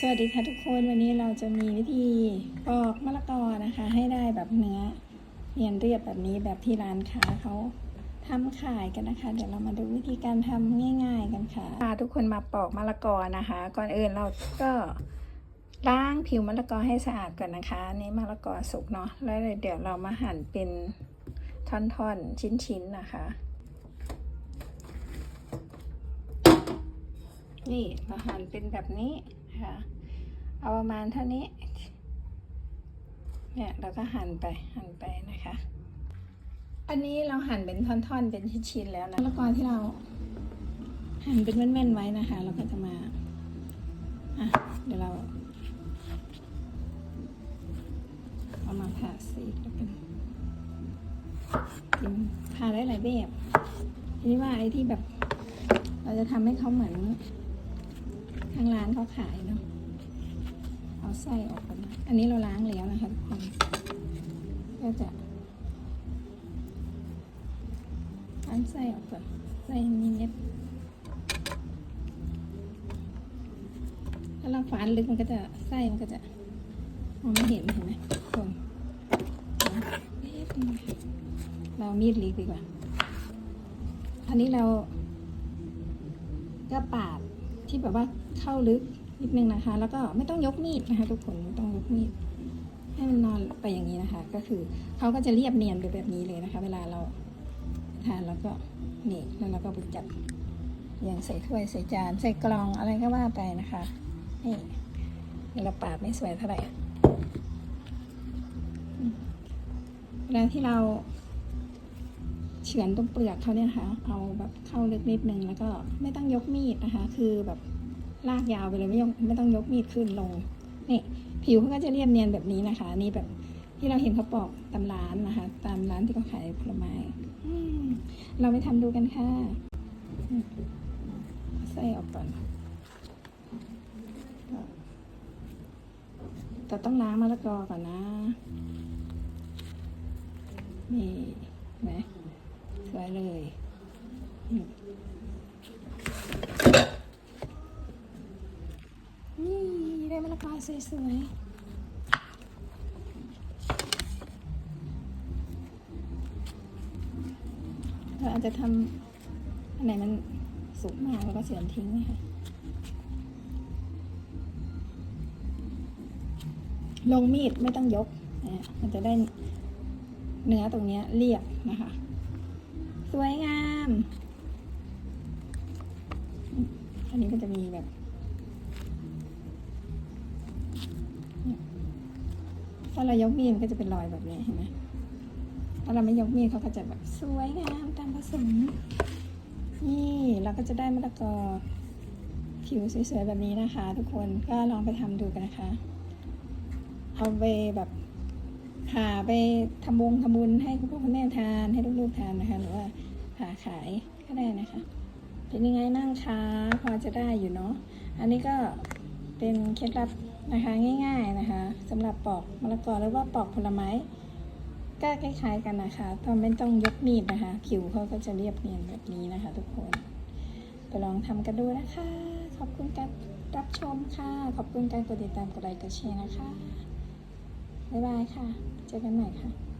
สวัสดีค่ะทุกคนวันนี้เราจะมีวิธีปอกมะละกอนะคะ ให้ได้แบบเนื้อเนียนเรียบแบบนี้แบบที่ร้านค้าเขาทำขายกันนะคะ เดี๋ยวเรามาดูวิธีการทำง่าย ๆ กันค่ะพาทุกคนมาปอกมะละกอนะคะ ก่อนอื่นเราก็ล้างผิวมะละกอให้สะอาดก่อนนะคะนี่มะละกอสุกเนาะแล้วเดี๋ยวเรามาหั่นเป็นท่อนๆชิ้นๆนะคะนี่เราหั่นเป็นแบบนี้ คะเอาประมาณเท่านี้ เนี่ยเราก็หั่นไปหั่นไปนะคะ อันนี้เราหั่นเป็นท่อนๆ เป็นชิ้นๆแล้วนะแล้วก็ที่เราหั่นเป็นแม่นๆไว้นะคะ เราก็จะมาอะเดี๋ยวเราเอามาผ่าสีแล้วกันกินผ่าได้หลายแบบทีนี้ว่าไอ้ที่แบบ เราจะทำให้เขาเหมือน ทางร้านเขาขายเนาะเอาไส้ออกก่อนอันนี้เราล้างแล้วนะคะทุกคนก็จะล้างไส้ออกก่อนไส้มีเน็บถ้าเราฝานลึกมันก็จะไส้มันก็จะมองไม่เห็นเห็นไหมทุกคนเอ๊ะเรามีดเลีกดีกว่า อันนี้เราก็ปาด ที่แบบว่าเข้าลึกนิดนึงนะคะ แล้วก็ไม่ต้องยกมีดนะคะ ทุกคนไม่ต้องยกมีดให้มันนอนไปอย่างนี้นะคะ ก็คือเขาก็จะเรียบเนียนไปแบบนี้เลยนะคะ เวลาเราทานแล้วก็นี่แล้วเราก็ไปจัดอย่างใส่ถ้วยใส่จานใส่กล่องอะไรก็ว่าไปนะคะนี่เราปาดไม่สวยเท่าไหร่เวลาที่เรา ฉือนตรงเปลือกเขาเนี่ยนะคะเอาแบบเข้าลึกนิดนึงแล้วก็ไม่ต้องยกมีดนะคะ คือแบบลากยาวไปเลยไม่ต้องไม่ต้องยกมีดขึ้นลงนี่ผิวเขาก็จะเรียบเนียนแบบนี้นะคะ นี่แบบที่เราเห็นเขาปอกตามร้านนะคะ ตามร้านที่เขาขายผลไม้อืมเราไปทำดูกันค่ะอืมเอาไส้ออกก่อนแต่ต้องล้างมะละกอก่อนนะ นี่เห็นไหม สวยเลยนี่ได้มะละกอสวยๆเราอาจจะทำอันไหนมันสุกมากแล้วก็เสียนทิ้งนะคะลงมีดไม่ต้องยกนะมันจะได้เนื้อตรงนี้เรียบนะคะ วยงาม อันนี้ก็จะมีแบบถ้าเรายกมีดมันก็จะเป็นรอยแบบนี้เห็นไหมถ้าเราไม่ยกมีดเขาก็จะแบบสวยงามตามผสม นี่เราก็จะได้มะละกอผิวสวยๆแบบนี้นะคะ ทุกคนก็ลองไปทำดูกันนะคะ เอาไปแบบ ผ่าไปทำวงทำบุญให้คุณพ่อคุณแม่ทานให้ลูกๆทานนะคะ หรือว่าผ่าขายก็ได้นะคะ เป็นยังไงนั่งคะพอจะได้อยู่เนาะอันนี้ก็เป็นเคล็ดลับนะคะง่าย ๆนะคะสำหรับปอกมะละกอหรือว่าปอกผลไม้ ก็คล้ายๆกันนะคะต้องไม่ต้องยกมีดนะคะ ผิวเขาก็จะเรียบเนียนแบบนี้นะคะ ทุกคนไปลองทำกันดูนะคะ ขอบคุณการรับชมค่ะ ขอบคุณการกดติดตามกดไลค์กดแชร์นะคะ บ๊ายบายค่ะ เจอกันใหม่ค่ะ